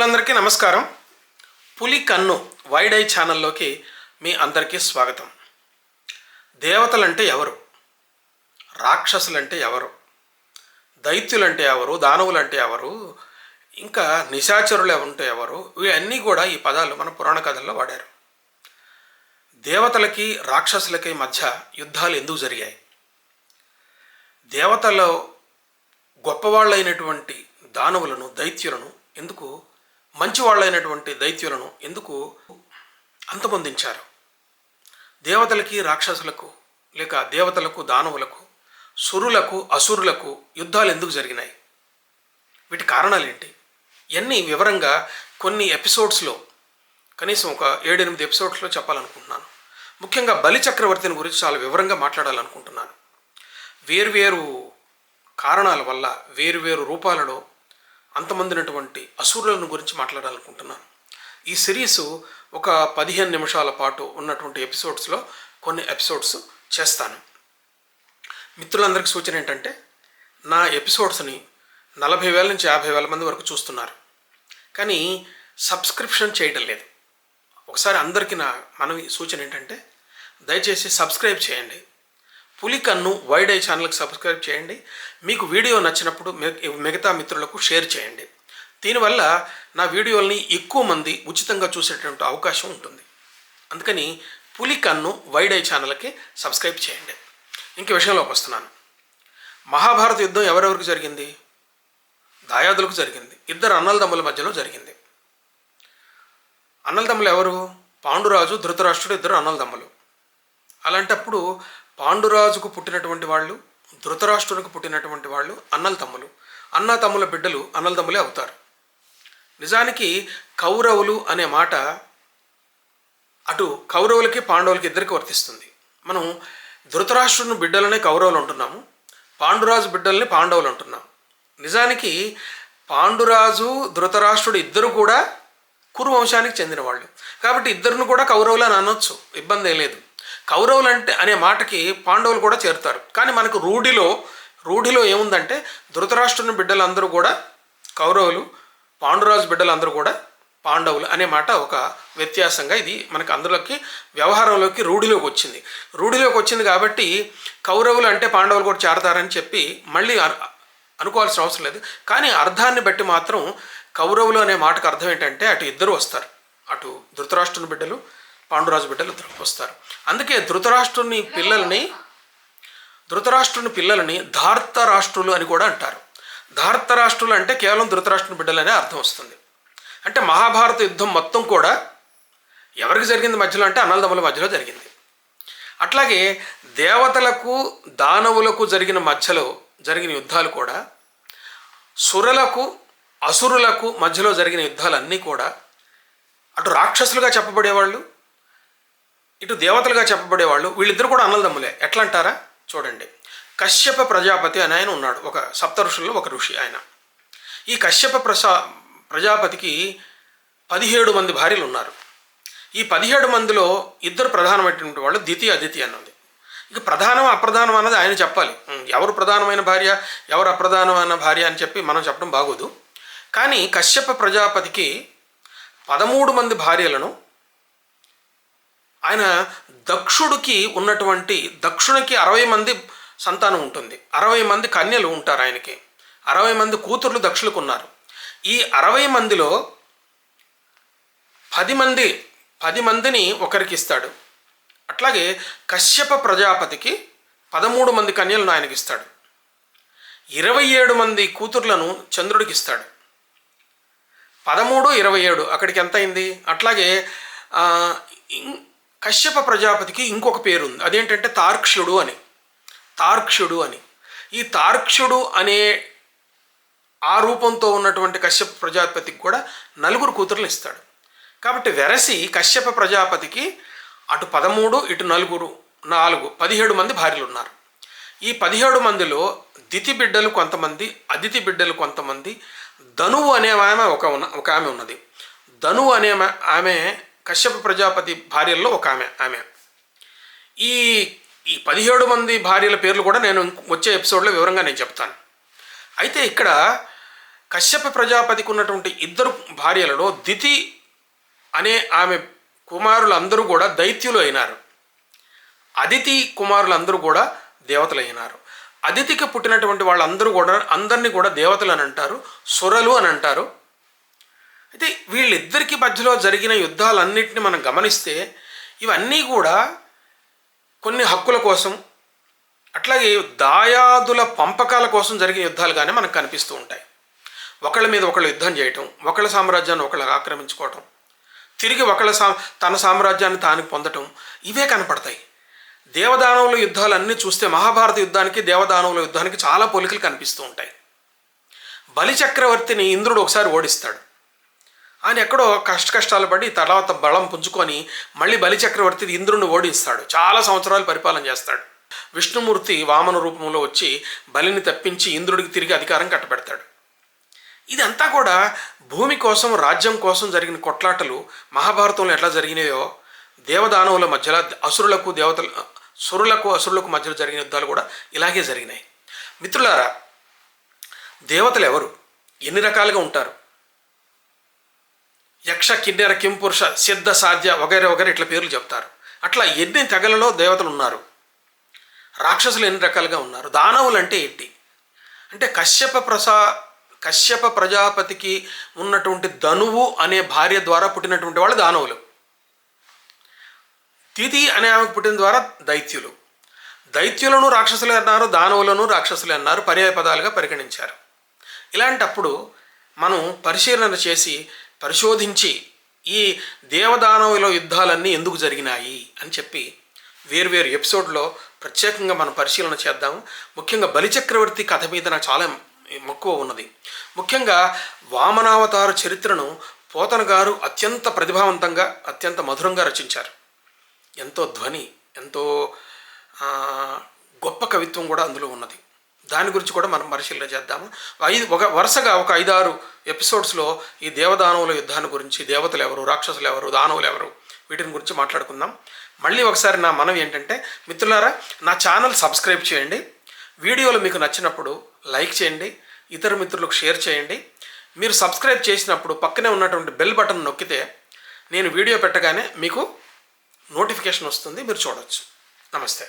మిత్రులందరికీ నమస్కారం. పులి కన్ను వైడ్ ఐ ఛానల్లోకి మీ అందరికీ స్వాగతం. దేవతలంటే ఎవరు? రాక్షసులంటే ఎవరు? దైత్యులంటే ఎవరు? దానవులంటే ఎవరు? ఇంకా నిశాచరులు ఉంటే ఎవరు? ఇవన్నీ కూడా ఈ పదాలు మన పురాణ కథల్లో వాడారు. దేవతలకి రాక్షసులకి మధ్య యుద్ధాలు ఎందుకు జరిగాయి? దేవతలో గొప్పవాళ్ళైనటువంటి దానవులను దైత్యులను ఎందుకు మంచివాళ్ళైనటువంటి దైత్యులను ఎందుకు అంతమొందించారు? దేవతలకి రాక్షసులకు లేక దేవతలకు దానవులకు సురులకు అసురులకు యుద్ధాలు ఎందుకు జరిగినాయి? వీటి కారణాలు ఏంటి ఇవన్నీ వివరంగా కొన్ని ఎపిసోడ్స్లో కనీసం ఒక ఏడెనిమిది ఎపిసోడ్స్లో చెప్పాలనుకుంటున్నాను. ముఖ్యంగా బలి చక్రవర్తిని గురించి చాలా వివరంగా మాట్లాడాలనుకుంటున్నాను. వేరువేరు కారణాల వల్ల వేరువేరు రూపాలలో అంతమందినటువంటి అసురులను గురించి మాట్లాడాలనుకుంటున్నాను. ఈ సిరీస్ ఒక పదిహేను నిమిషాల పాటు ఉన్నటువంటి ఎపిసోడ్స్లో కొన్ని ఎపిసోడ్స్ చేస్తాను. మిత్రులందరికీ సూచన ఏంటంటే నా ఎపిసోడ్స్ని నలభై వేల నుంచి యాభై వేల మంది వరకు చూస్తున్నారు. కానీ సబ్స్క్రిప్షన్ చేయడం లేదు. ఒకసారి అందరికీ నా మనవి సూచన ఏంటంటే దయచేసి సబ్స్క్రైబ్ చేయండి. పులికన్ను వైడ్ ఐ ఛానల్కి సబ్స్క్రైబ్ చేయండి. మీకు వీడియో నచ్చినప్పుడు మిగతా మిత్రులకు షేర్ చేయండి. దీనివల్ల నా వీడియోల్ని ఎక్కువ మంది ఉచితంగా చూసేటువంటి అవకాశం ఉంటుంది. అందుకని పులికన్ను వైడ్ ఐ ఛానల్కి సబ్స్క్రైబ్ చేయండి. ఇంక విషయంలోకి వస్తున్నాను. మహాభారత యుద్ధం ఎవరెవరికి జరిగింది? దాయాదులకు జరిగింది. ఇద్దరు అన్నలదమ్ముల మధ్యలో జరిగింది. అన్నలదమ్ములు ఎవరు? పాండురాజు ధృతరాష్ట్రుడు ఇద్దరు అన్నలదమ్ములు. అలాంటప్పుడు పాండురాజుకు పుట్టినటువంటి వాళ్ళు ధృతరాష్ట్రునికి పుట్టినటువంటి వాళ్ళు అన్నల తమ్ములు. అన్న తమ్ముల బిడ్డలు అన్నల తమ్ములే అవుతారు. నిజానికి కౌరవులు అనే మాట అటు కౌరవులకి పాండవులకి ఇద్దరికి వర్తిస్తుంది. మనం ధృతరాష్ట్రుని బిడ్డలనే కౌరవులు అంటున్నాము పాండురాజు బిడ్డల్ని పాండవులు అంటున్నాం నిజానికి పాండురాజు ధృతరాష్ట్రుడు ఇద్దరు కూడా కురు వంశానికి చెందిన వాళ్ళు. కాబట్టి ఇద్దరిని కూడా కౌరవులు అని అనొచ్చు ఇబ్బంది ఏం లేదు. కౌరవులు అంటే అనే మాటకి పాండవులు కూడా చేరుతారు. కానీ మనకు రూఢిలో రూఢిలో ఏముందంటే ధృతరాష్ట్రుని బిడ్డలందరూ కూడా కౌరవులు పాండురాజు బిడ్డలందరూ కూడా పాండవులు అనే మాట ఒక వ్యత్యాసంగా ఇది మనకు అందులోకి వ్యవహారంలోకి రూఢిలోకి వచ్చింది. రూఢిలోకి వచ్చింది కాబట్టి కౌరవులు అంటే పాండవులు కూడా చేరతారని చెప్పి మళ్ళీ అనుకోవాల్సిన అవసరం లేదు. కానీ అర్థాన్ని బట్టి మాత్రం కౌరవులు అనే మాటకు అర్థం ఏంటంటే అటు ఇద్దరు వస్తారు. అటు ధృతరాష్ట్రుని బిడ్డలు పాండురాజు బిడ్డలు ఇద్దరు వస్తారు అందుకే ధృతరాష్ట్రుని పిల్లల్ని ధృతరాష్ట్రుని పిల్లలని ధార్తరాష్ట్రులు అని కూడా అంటారు. ధార్తరాష్ట్రులు అంటే కేవలం ధృతరాష్ట్రుని బిడ్డలనే అర్థం వస్తుంది. అంటే మహాభారత యుద్ధం మొత్తం కూడా ఎవరికి జరిగింది మధ్యలో అంటే అన్నలదమ్ముల మధ్యలో జరిగింది. అట్లాగే దేవతలకు దానవులకు జరిగిన మధ్యలో జరిగిన యుద్ధాలు కూడా సురలకు అసురులకు మధ్యలో జరిగిన యుద్ధాలన్నీ కూడా అటు రాక్షసులుగా చెప్పబడేవాళ్ళు ఇటు దేవతలుగా చెప్పబడేవాళ్ళు వీళ్ళిద్దరు కూడా అన్నదమ్ములే ఎట్లా అంటారా చూడండి. కశ్యప ప్రజాపతి అని ఆయన ఉన్నాడు. ఒక సప్త ఋషుల్లో ఒక ఋషి ఆయన. ఈ కశ్యప ప్రసా ప్రజాపతికి పదిహేడు మంది భార్యలు ఉన్నారు. ఈ పదిహేడు మందిలో ఇద్దరు ప్రధానమైనటువంటి వాళ్ళు దితి అదితి అన్నది ఇక ప్రధానం అప్రధానం అన్నది ఆయన చెప్పాలి. ఎవరు ప్రధానమైన భార్య ఎవరు అప్రధానమైన భార్య అని చెప్పి మనం చెప్పడం బాగోదు. కానీ కశ్యప ప్రజాపతికి పదమూడు మంది భార్యలను ఆయన దక్షుడికి ఉన్నటువంటి దక్షునికి అరవై మంది సంతానం ఉంటుంది. అరవై మంది కన్యలు ఉంటారు ఆయనకి. అరవై మంది కూతుర్లు దక్షులకు ఉన్నారు. ఈ అరవై మందిలో పది మంది పది మందిని ఒకరికి ఇస్తాడు. అట్లాగే కశ్యప ప్రజాపతికి పదమూడు మంది కన్యలను ఆయనకి ఇస్తాడు. ఇరవై ఏడు మంది కూతుర్లను చంద్రుడికి ఇస్తాడు. పదమూడు ఇరవై ఏడు అక్కడికి ఎంత అయింది? అట్లాగే కశ్యప ప్రజాపతికి ఇంకొక పేరు ఉంది అదేంటంటే తార్క్షుడు అని. తార్క్షుడు అని. ఈ తార్క్షుడు అనే ఆ రూపంతో ఉన్నటువంటి కశ్యప ప్రజాపతికి కూడా నలుగురు కూతుర్లు ఇస్తాడు. కాబట్టి వెరసి కశ్యప ప్రజాపతికి అటు పదమూడు ఇటు నలుగురు నాలుగు పదిహేడు మంది భార్యలు ఉన్నారు ఈ పదిహేడు మందిలో దితి బిడ్డలు కొంతమంది అదితి బిడ్డలు కొంతమంది ధనువు అనే ఆమె ఒక ఉన్న ఒక ఆమె ఉన్నది. ధనువు అనే ఆమె కశ్యప ప్రజాపతి భార్యల్లో ఒక ఆమె ఆమె. ఈ ఈ పదిహేడు మంది భార్యల పేర్లు కూడా నేను వచ్చే ఎపిసోడ్లో వివరంగా నేను చెప్తాను. అయితే ఇక్కడ కశ్యప ప్రజాపతికి ఉన్నటువంటి ఇద్దరు భార్యలలో దితి అనే ఆమె కుమారులందరూ కూడా దైత్యులు అయినారు. అదితి కుమారులందరూ కూడా దేవతలు అయినారు. అదితికి పుట్టినటువంటి వాళ్ళందరూ కూడా అందరినీ కూడా దేవతలు అని అంటారు సురలు అని అంటారు. అయితే వీళ్ళిద్దరికి మధ్యలో జరిగిన యుద్ధాలన్నింటినీ మనం గమనిస్తే ఇవన్నీ కూడా కొన్ని హక్కుల కోసం అట్లాగే దాయాదుల పంపకాల కోసం జరిగిన యుద్ధాలుగానే మనకు కనిపిస్తూ ఉంటాయి. ఒకళ్ళ మీద ఒకళ్ళు యుద్ధం చేయటం ఒకళ్ళ సామ్రాజ్యాన్ని ఒకళ్ళు ఆక్రమించుకోవటం తిరిగి ఒకళ్ళ సా తన సామ్రాజ్యాన్ని తానికి పొందటం ఇవే కనపడతాయి. దేవదానవుల యుద్ధాలన్నీ చూస్తే మహాభారత యుద్ధానికి దేవదానవుల యుద్ధానికి చాలా పోలికలు కనిపిస్తూ ఉంటాయి. బలిచక్రవర్తిని ఇంద్రుడు ఒకసారి ఓడిస్తాడు. ఆయన ఎక్కడో కష్ట కష్టాలు పడి తర్వాత బలం పుంజుకొని మళ్ళీ బలి చక్రవర్తి ఇంద్రుడిని ఓడిస్తాడు. చాలా సంవత్సరాలు పరిపాలన చేస్తాడు. విష్ణుమూర్తి వామన రూపంలో వచ్చి బలిని తప్పించి ఇంద్రుడికి తిరిగి అధికారం కట్టబెడతాడు. ఇదంతా కూడా భూమి కోసం రాజ్యం కోసం జరిగిన కొట్లాటలు మహాభారతంలో ఎట్లా జరిగినాయో దేవదానవుల మధ్యలో అసురులకు దేవతల సురులకు అసురులకు మధ్యలో జరిగిన యుద్ధాలు కూడా ఇలాగే జరిగినాయి. మిత్రులారా దేవతలు ఎవరు? ఎన్ని రకాలుగా ఉంటారు? యక్ష కిన్నెర కింపురుష సిద్ధ సాధ్య వగైరే వగైరే ఇట్లా పేర్లు చెప్తారు. అట్లా ఎన్ని తెగలలో దేవతలు ఉన్నారు? రాక్షసులు ఎన్ని రకాలుగా ఉన్నారు? దానవులు అంటే ఏంటి? అంటే కశ్యప ప్రసా కశ్యప ప్రజాపతికి ఉన్నటువంటి ధనువు అనే భార్య ద్వారా పుట్టినటువంటి వాళ్ళు దానవులు. తిథి అనే ఆమెకు పుట్టిన ద్వారా దైత్యులు. దైత్యులను రాక్షసులు అన్నారు దానవులను రాక్షసులు అన్నారు పర్యాయ పదాలుగా పరిగణించారు. ఇలాంటప్పుడు మనం పరిశీలన చేసి పరిశోధించి ఈ దేవదానవుల యుద్ధాలన్నీ ఎందుకు జరిగినాయి అని చెప్పి వేర్వేరు ఎపిసోడ్లో ప్రత్యేకంగా మనం పరిశీలన చేద్దాం. ముఖ్యంగా బలిచక్రవర్తి కథ మీద నాకు చాలా మక్కువ ఉన్నది. ముఖ్యంగా వామనావతార చరిత్రను పోతన గారు అత్యంత ప్రతిభావంతంగా అత్యంత మధురంగా రచించారు. ఎంతో ధ్వని ఎంతో గొప్ప కవిత్వం కూడా అందులో ఉన్నది. దాని గురించి కూడా మనం పరిశీలన చేద్దాము. ఐదు ఒక వరుసగా ఒక ఐదారు ఎపిసోడ్స్లో ఈ దేవదానవుల యుద్ధాన్ని గురించి దేవతలు ఎవరు రాక్షసులు ఎవరు దానవులు ఎవరు వీటిని గురించి మాట్లాడుకుందాం. మళ్ళీ ఒకసారి నా మనం ఏంటంటే మిత్రులారా నా ఛానల్ సబ్స్క్రైబ్ చేయండి. వీడియోలు మీకు నచ్చినప్పుడు లైక్ చేయండి. ఇతర మిత్రులకు షేర్ చేయండి. మీరు సబ్స్క్రైబ్ చేసినప్పుడు పక్కనే ఉన్నటువంటి బెల్ బటన్ నొక్కితే నేను వీడియో పెట్టగానే మీకు నోటిఫికేషన్ వస్తుంది. మీరు చూడవచ్చు నమస్తే.